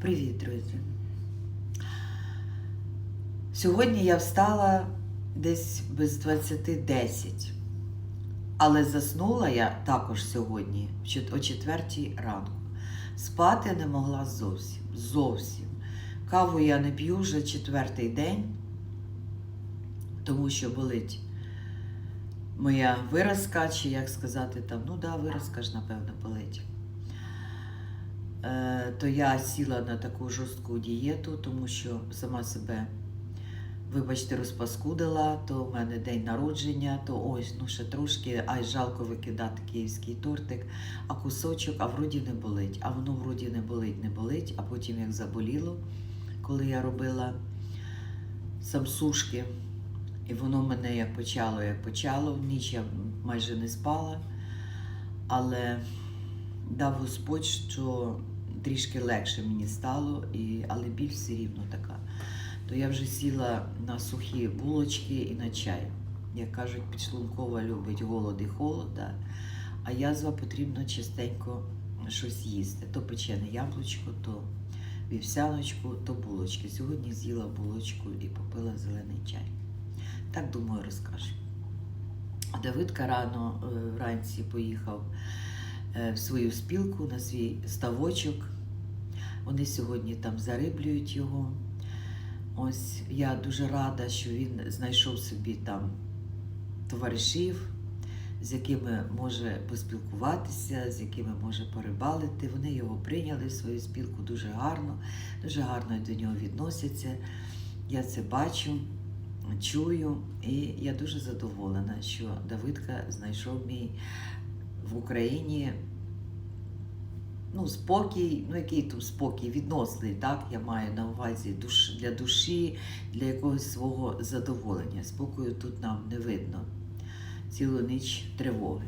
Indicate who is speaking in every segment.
Speaker 1: Привіт, друзі. Сьогодні я встала десь без 20.10. Але заснула я також сьогодні о 4 ранку. Спати не могла зовсім. Зовсім. Каву я не п'ю вже четвертий день, тому що болить моя виразка, чи як сказати там, ну да, виразка ж, напевно, болить. Е, то я сіла на таку жорстку дієту, тому що сама себе, вибачте, розпаскудила, то в мене день народження, то ось, ну ще трошки, ай жалко викидати київський тортик, а кусочок, а вроді не болить. А воно вроді не болить, не болить, а потім як заболіло, коли я робила самсушки, і воно мене як почало, як почало. Ніч я майже не спала, але дав Господь, що трішки легше мені стало, і, але біль все рівно така. То я вже сіла на сухі булочки і на чай. Як кажуть, підшлункова любить голод і холод, да? а язва потрібно частенько щось їсти. То печене яблучко, то вівсяночку, то булочки. Сьогодні з'їла булочку і попила зелений чай. Так думаю, розкажу. Давидка рано е, вранці поїхав е, в свою спілку на свій ставочок. Вони сьогодні там зариблюють його. Ось я дуже рада, що він знайшов собі там товаришів, з якими може поспілкуватися, з якими може порибалити. Вони його прийняли в свою спілку дуже гарно, дуже гарно до нього відносяться. Я це бачу, чую, і я дуже задоволена, що Давидка знайшов мій в Україні ну, спокій, ну який тут спокій, відносний, так? Я маю на увазі душ, для душі, для якогось свого задоволення. Спокою тут нам не видно. Цілу ніч тривоги.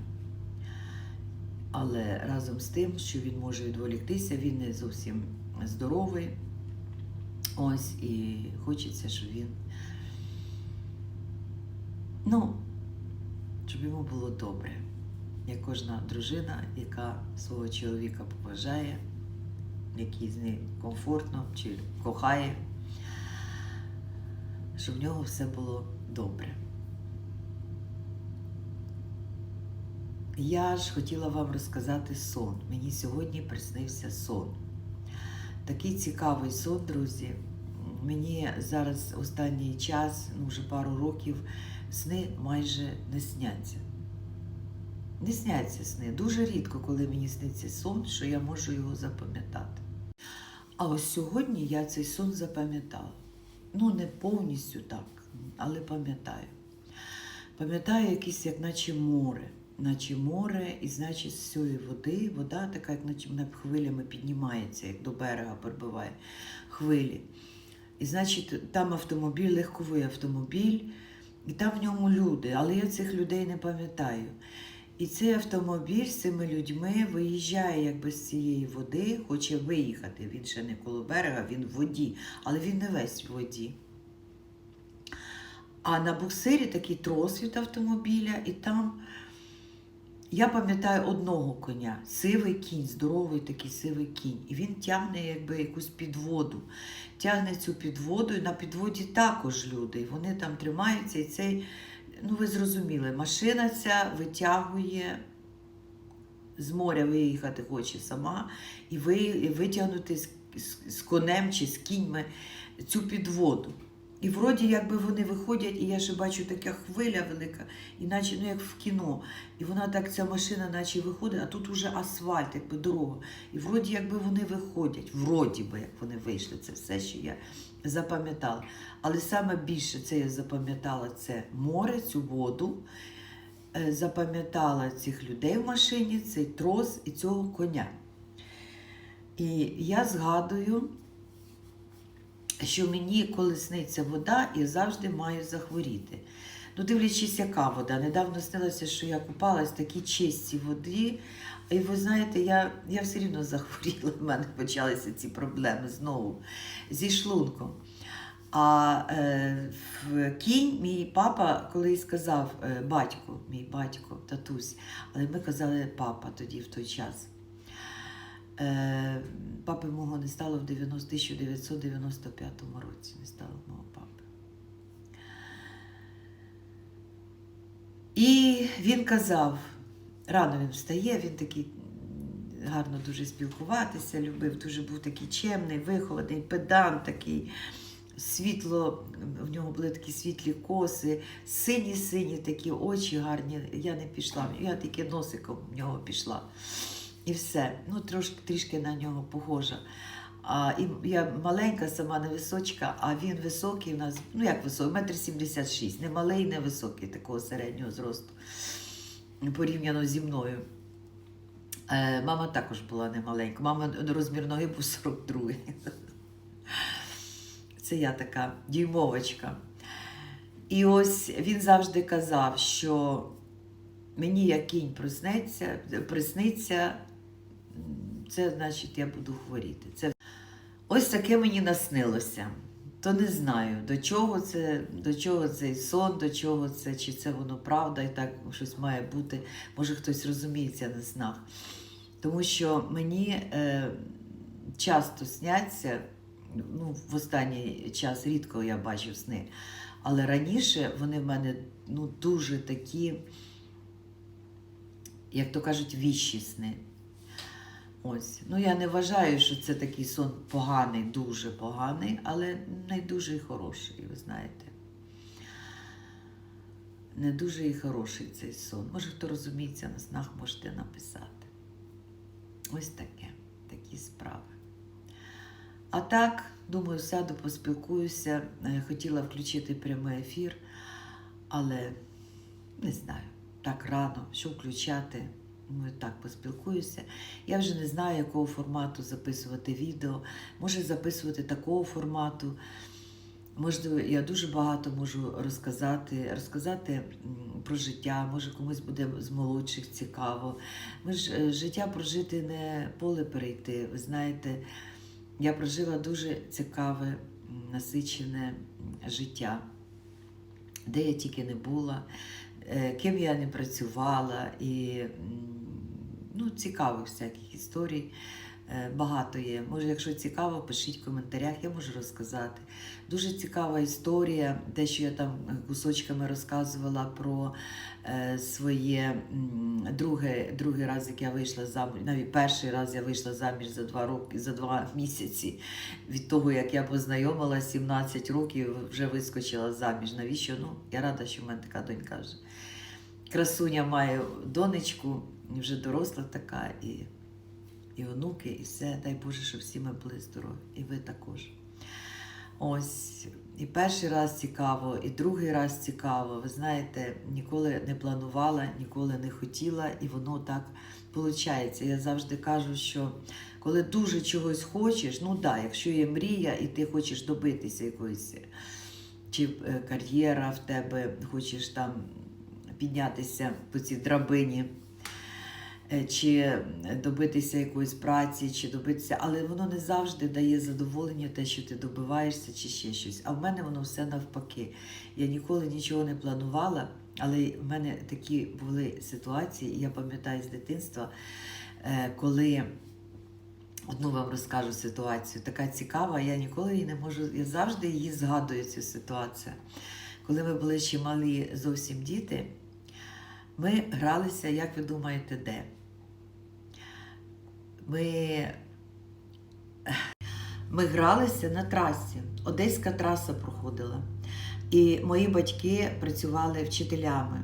Speaker 1: Але разом з тим, що він може відволіктися, він не зовсім здоровий. Ось і хочеться, щоб він. Ну, щоб йому було добре як кожна дружина, яка свого чоловіка поважає, який з ним комфортно чи кохає, щоб в нього все було добре. Я ж хотіла вам розказати сон. Мені сьогодні приснився сон. Такий цікавий сон, друзі. Мені зараз останній час, ну вже пару років, сни майже не сняться. Не сняться сни. Дуже рідко, коли мені сниться сон, що я можу його запам'ятати. А ось сьогодні я цей сон запам'ятала. Ну, не повністю так, але пам'ятаю. Пам'ятаю якесь, як наче море. Наче море, і значить, з цієї води, вода така, як наче вона хвилями піднімається, як до берега прибиває хвилі. І значить, там автомобіль, легковий автомобіль, і там в ньому люди, але я цих людей не пам'ятаю. І цей автомобіль з цими людьми виїжджає якби з цієї води, хоче виїхати. Він ще не коло берега, він в воді, але він не весь в воді. А на буксирі такий трос від автомобіля, і там я пам'ятаю одного коня, сивий кінь, здоровий такий сивий кінь. І він тягне якби якусь підводу. Тягне цю підводу, і на підводі також люди. Вони там тримаються, і цей ну ви зрозуміли, машина ця витягує з моря виїхати хоче сама, і ви, витягнути з конем чи з кіньми цю підводу. І вроді якби вони виходять, і я ще бачу така хвиля велика, іначе ну як в кіно. І вона так, ця машина, наче виходить, а тут уже асфальт, якби дорога. І вроді якби вони виходять, вроді би, як вони вийшли, це все, що я запам'ятала. Але саме більше це я запам'ятала це море, цю воду, е, запам'ятала цих людей в машині, цей трос і цього коня. І я згадую, що мені, коли сниться вода, я завжди маю захворіти. Ну, дивлячись, яка вода. Недавно снилося, що я купалась в такій чистій воді. І ви знаєте, я, я все рівно захворіла, в мене почалися ці проблеми знову зі шлунком. А е, в кінь мій папа колись сказав, е, батько, мій батько, татусь, але ми казали папа тоді в той час. Е, папи мого не стало в 1995 році. Не стало мого папи. І він казав, рано він встає, він такий гарно дуже спілкуватися, любив, дуже був такий чемний, вихований, педант такий. Світло, в нього були такі світлі коси, сині-сині такі очі гарні. Я не пішла, я тільки носиком в нього пішла. І все. Ну, трошки трішки на нього похожа. А, і я маленька, сама невисочка, а він високий у нас, ну як високий, метр сімдесят шість. Не малий, не високий, такого середнього зросту, порівняно зі мною. Е, мама також була немаленька. Мама розмір ноги був 42. Це я така дюймовочка. І ось він завжди казав, що мені як кінь приснеться, присниться, це значить я буду хворіти. Це... Ось таке мені наснилося. То не знаю, до чого це, до чого цей сон, до чого це, чи це воно правда, і так щось має бути. Може хтось розуміється на снах. Тому що мені е, часто сняться, ну, в останній час рідко я бачу сни, але раніше вони в мене ну, дуже такі, як то кажуть, віщі сни. Ось. Ну, я не вважаю, що це такий сон поганий, дуже поганий, але не дуже і хороший, ви знаєте. Не дуже і хороший цей сон. Може, хто розуміється на снах, можете написати. Ось таке, такі справи. А так, думаю, сяду, поспілкуюся. Е, Хотіла включити прямий ефір, але не знаю, так рано, що включати. Думаю, так поспілкуюся. Я вже не знаю, якого формату записувати відео. Може записувати такого формату. Можливо, я дуже багато можу розказати, розказати про життя, може комусь буде з молодших цікаво. Ми ж е, життя прожити не поле перейти. Ви знаєте, я прожила дуже цікаве, насичене життя, де я тільки не була, е, ким я не працювала, і ну, цікавих всяких історій. е, Багато є. Може, якщо цікаво, пишіть в коментарях, я можу розказати. Дуже цікава історія, те, що я там кусочками розказувала про е, своє друге, другий раз, як я вийшла заміж, навіть перший раз я вийшла заміж за два роки, за два місяці від того, як я познайомилася, 17 років вже вискочила заміж. Навіщо? Ну, я рада, що в мене така донька вже. Красуня має донечку, вже доросла така, і, і онуки, і все. Дай Боже, щоб всі ми були здорові. І ви також. Ось, і перший раз цікаво, і другий раз цікаво. Ви знаєте, ніколи не планувала, ніколи не хотіла, і воно так виходить. Я завжди кажу, що коли дуже чогось хочеш, ну да, якщо є мрія, і ти хочеш добитися якоїсь чи е, кар'єра в тебе, хочеш там піднятися по цій драбині. е, Чи добитися якоїсь праці, чи добитися, але воно не завжди дає задоволення, те, що ти добиваєшся, чи ще щось. А в мене воно все навпаки. Я ніколи нічого не планувала, але в мене такі були ситуації, я пам'ятаю з дитинства, е, коли одну вам розкажу ситуацію, така цікава, я ніколи її не можу, я завжди її згадую, цю ситуацію. Коли ми були ще малі зовсім діти, ми гралися, як ви думаєте, де? Ми, ми гралися на трасі. Одеська траса проходила. І мої батьки працювали вчителями.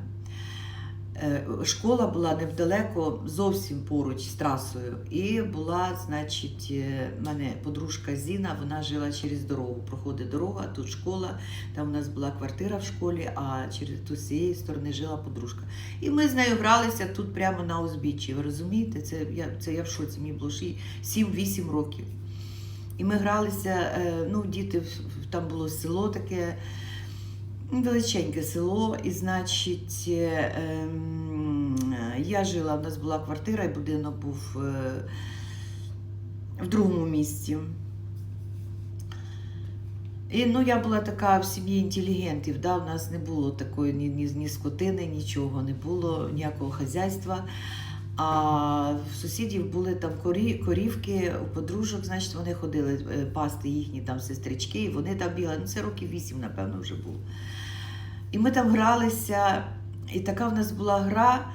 Speaker 1: Е, Школа була невдалеко, зовсім поруч з трасою. І була, значить, е, мене подружка Зіна, вона жила через дорогу. Проходить дорога, тут школа, там у нас була квартира в школі, а через ту цієї сторони жила подружка. І ми з нею гралися тут прямо на узбіччі. Ви розумієте? Це я, це я в шоці, мені було 7-8 років. І ми гралися, е, ну, діти, там було село таке, величеньке село, і, значить, ем, я жила, у нас була квартира, і будинок був е, в другому місці. І ну, я була така в сім'ї інтелігентів, да, в нас не було такої ні, ні, ні скотини, нічого не було, ніякого хазяйства. А в сусідів були там корі, корівки, у подружок, значить, вони ходили е, пасти їхні там сестрички, і вони там бігали. Ну, це років вісім, напевно, вже було. І ми там гралися, і така в нас була гра,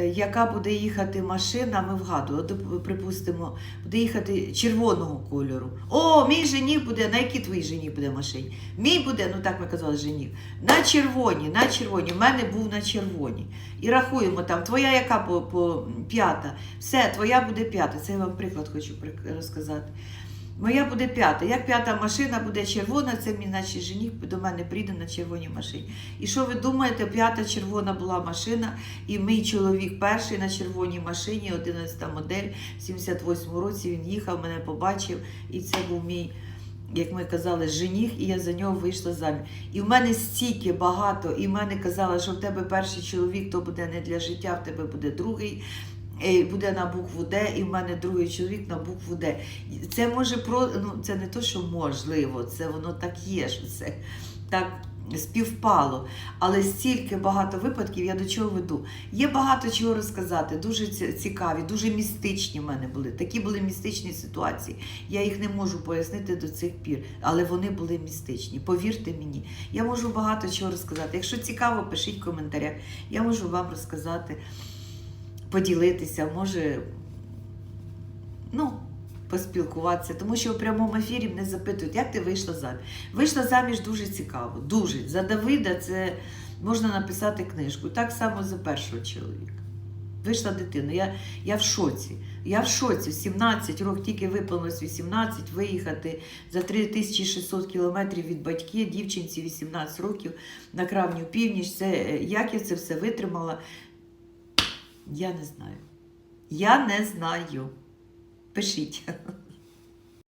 Speaker 1: яка буде їхати машина, ми вгадували, припустимо, буде їхати червоного кольору. О, мій жених буде, на якій твій жених буде машині? Мій буде, ну так ми казали, жених. На червоні, на червоні. У мене був на червоні. І рахуємо там, твоя яка по, по п'ята. Все, твоя буде п'ята. Це я вам приклад хочу розказати. Моя буде п'ята. Як п'ята машина буде червона, це мій наче жених до мене прийде на червоній машині. І що ви думаєте, п'ята червона була машина, і мій чоловік перший на червоній машині, 11 модель, в 78 році він їхав, мене побачив, і це був мій. Як ми казали, жених, і я за нього вийшла заміж. І в мене стільки багато, і в мене казали, що в тебе перший чоловік то буде не для життя, в тебе буде другий, буде на букву Д, і в мене другий чоловік на букву Д. Це може про ну це не то, що можливо, це воно так є, що це так співпало. Але стільки багато випадків, я до чого веду. Є багато чого розказати, дуже цікаві, дуже містичні в мене були. Такі були містичні ситуації. Я їх не можу пояснити до цих пір, але вони були містичні. Повірте мені, я можу багато чого розказати. Якщо цікаво, пишіть в коментарях. Я можу вам розказати, поділитися, може, ну, поспілкуватися, тому що в прямому ефірі мене запитують, як ти вийшла заміж. Вийшла заміж дуже цікаво, дуже. За Давида це можна написати книжку. Так само за першого чоловіка. Вийшла дитина. Я, я в шоці. Я в шоці. 17 років тільки виповнилось 18, виїхати за 3600 кілометрів від батьків, дівчинці 18 років на крайню північ. Це, е, як я це все витримала, я не знаю. Я не знаю. Пишіть.